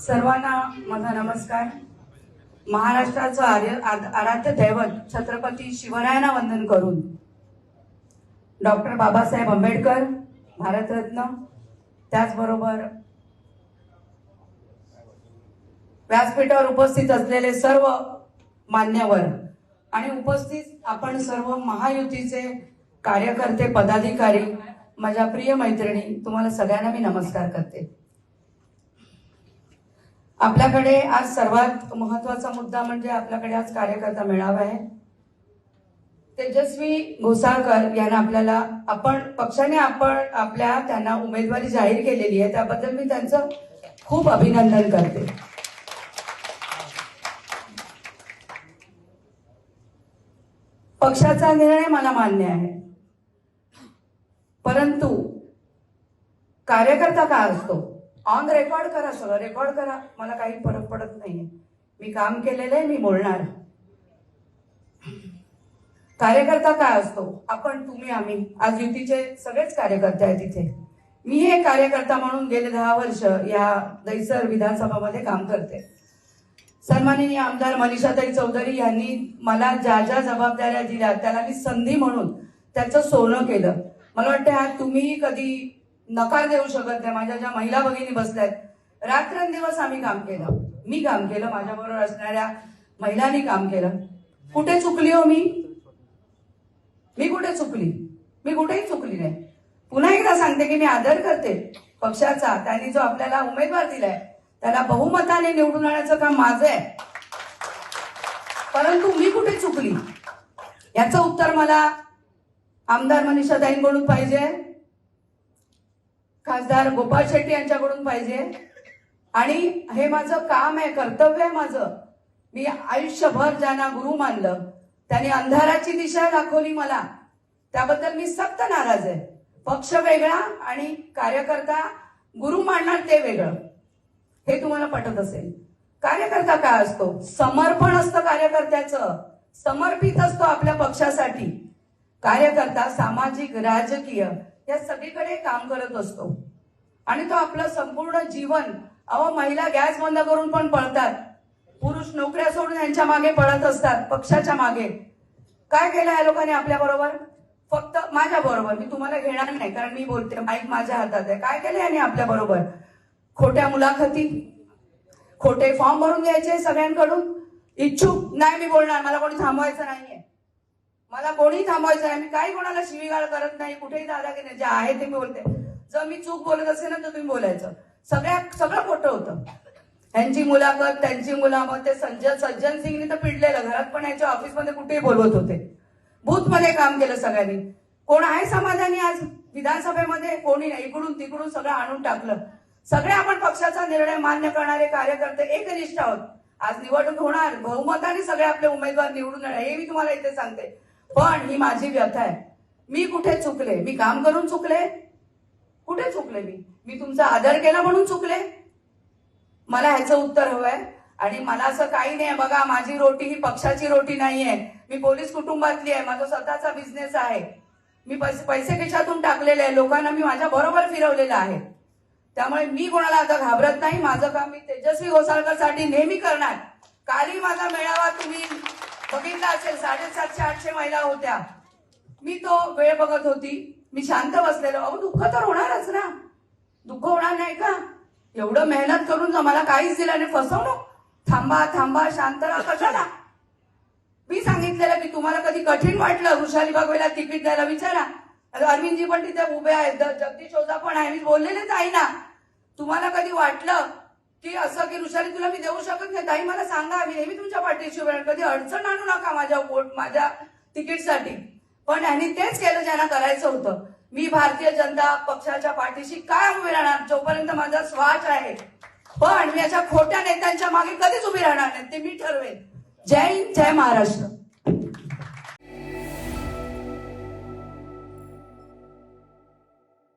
सर्वांना माझा नमस्कार. महाराष्ट्राचं आर्य आराध्य दैवत छत्रपती शिवरायांना वंदन करून डॉक्टर बाबासाहेब आंबेडकर भारतरत्न त्याचबरोबर व्यासपीठावर उपस्थित असलेले सर्व मान्यवर आणि उपस्थित आपण सर्व महायुतीचे कार्यकर्ते पदाधिकारी माझ्या प्रिय मैत्रिणी तुम्हाला सगळ्यांना मी नमस्कार करते. आपल्याकडे आज सर्वात महत्त्वाचा मुद्दा म्हणजे आपल्याकडे आज कार्यकर्ता मेळावा आहे. तेजस्वी घोसाळकर यांना आपल्याला आपण पक्षाने आपण आपल्या त्यांना उमेदवारी जाहीर केलेली आहे. त्याबद्दल मी त्यांचं खूप अभिनंदन करते. पक्षाचा निर्णय मला मान्य आहे. परंतु कार्यकर्ता का असतो? ऑन रेकॉर्ड करा सगळं रेकॉर्ड करा. मला काही फरक पडत नाहीये. मी काम केलेलं आहे मी बोलणार कार्यकर्ता काय असतो? आपण तुम्ही आम्ही. आज युतीचे सगळेच कार्यकर्ते आहेत तिथे मी हे कार्यकर्ता म्हणून गेले दहा वर्ष या दैसर विधानसभामध्ये काम करते. सन्माननीय आमदार मनीषाताई चौधरी यांनी मला ज्या ज्या जबाबदाऱ्या दिल्या त्याला मी संधी म्हणून त्याचं सोनं केलं. मला वाटतं हा तुम्हीही कधी नकार देऊ शकत नाही. माझ्या ज्या महिला भगिनी बसल्यात रात्रंदिवस आम्ही काम केलं. मी काम केलं माझ्याबरोबर असणाऱ्या महिलांनी काम केलं. कुठे चुकली हो मी? मी कुठे चुकली? मी कुठेही चुकली नाही. पुन्हा एकदा सांगते की मी आदर करते पक्षाचा. त्यांनी जो आपल्याला उमेदवार दिलाय त्याला बहुमताने निवडून आणण्याचं काम माझं आहे. परंतु मी कुठे चुकली? याचं उत्तर मला आमदार मनीषाताईंकडून पाहिजे. खासदार गोपाळ शेट्टी यांच्याकडून पाहिजे. आणि हे माझं काम आहे कर्तव्य आहे माझं. मी आयुष्यभर ज्यांना गुरु मानलं त्यांनी अंधाराची दिशा दाखवली मला. त्याबद्दल मी सक्त नाराज आहे. पक्ष वेगळा आणि कार्यकर्ता गुरु मानणार ते वेगळं. हे तुम्हाला पटत असेल. कार्यकर्ता काय असतो? समर्पण असतं कार्यकर्त्याचं. समर्पित असतो आपल्या पक्षासाठी. कार्यकर्ता सामाजिक राजकीय या सगळीकडे काम करत असतो. आणि तो आपलं संपूर्ण जीवन अहो महिला गॅस बंद करून पण पळतात. पुरुष नोकऱ्या सोडून यांच्या मागे पळत असतात पक्षाच्या मागे. काय केलं या लोकांनी आपल्या बरोबर? फक्त माझ्या बरोबर. मी तुम्हाला घेणार नाही कारण मी बोलते माईक माझ्या हातात आहे. काय केलं यांनी आपल्या बरोबर? खोट्या मुलाखती खोटे फॉर्म भरून घ्यायचे सगळ्यांकडून? इच्छुक? नाही मी बोलणार. मला कोणी थांबवायचं नाहीये. मला कोणी थांबवायचं आहे मी काही कोणाला शिवीगाळ करत नाही. कुठेही दादागिरी जे आहे ते मी बोलते. जर मी चूक बोलत असेल ना तर तुम्ही बोलायचं. सगळ्या सगळं खोटं होतं. यांची मुलाखत त्यांची मुलाखत ते संजय सज्जन सिंगने तर पिडलेलं. घरात पण यांच्या ऑफिसमध्ये कुठेही बोलवत होते. बूथमध्ये काम केलं सगळ्यांनी. कोण आहे समाधानी आज? विधानसभेमध्ये कोणी नाही. इकडून तिकडून सगळं आणून टाकलं. सगळे आपण पक्षाचा निर्णय मान्य करणारे कार्यकर्ते एकनिष्ठ आहोत. आज निवडणूक होणार. बहुमताने सगळे आपले उमेदवार निवडून येणार. हे मी तुम्हाला इथे सांगते. पण ही माझी व्यथा आहे. मी कुठे चुकले? मी काम करून चुकले? कुठे चुकले मी? मी तुमचा आदर केला म्हणून चुकले? मला ह्याचं उत्तर हवंय. आणि मला असं काही नाही बघा माझी रोटी ही पक्षाची रोटी नाहीये. मी पोलीस कुटुंबातली आहे. माझा स्वतःचा बिझनेस आहे. मी पैसे पैसे खिशातून टाकलेले आहे. लोकांना मी माझ्या बरोबर फिरवलेलं आहे. त्यामुळे मी कोणाला आता घाबरत नाही. माझं काम मी तेजस्वी घोसाळकरसाठी नेहमी करणार. कालही माझा मेळावा तुम्ही बघितला असेल साडेसातशे आठशे महिला होत्या. मी तो वेळ बघत होती. मी शांत बसलेलो. अहो दुःख तर होणारच ना. दुःख होणार नाही का? एवढं मेहनत करून जर मला काहीच दिलं नाही. फसवणूक? थांबा थांबा शांत राहा. कशाला? मी सांगितलेलं की तुम्हाला कधी कठीण वाटलं वृषाली बागवेला तिकीट द्यायला? विचारा. अरविंदजी पण तिथे उभे आहेत. जगदीश ओझा पण आहे. मी बोललेलेच आहे ना. तुम्हाला कधी वाटलं वृषाली तुला मी देऊ शकत नाही. ताई मला सांगा मी नेहमी तुमच्या पाठीशी उभे कधी अडचण आणू नका माझ्या वोट माझ्या तिकीटसाठी. पण यांनी तेच केलं ज्यांना करायचं होतं. मी भारतीय जनता पक्षाच्या पाठीशी काय उभी राहणार. जोपर्यंत माझा स्वाच आहे. पण मी अशा खोट्या नेत्यांच्या मागे कधीच उभी राहणार नाही. ते मी ठरवेन. जय हिंद जय महाराष्ट्र.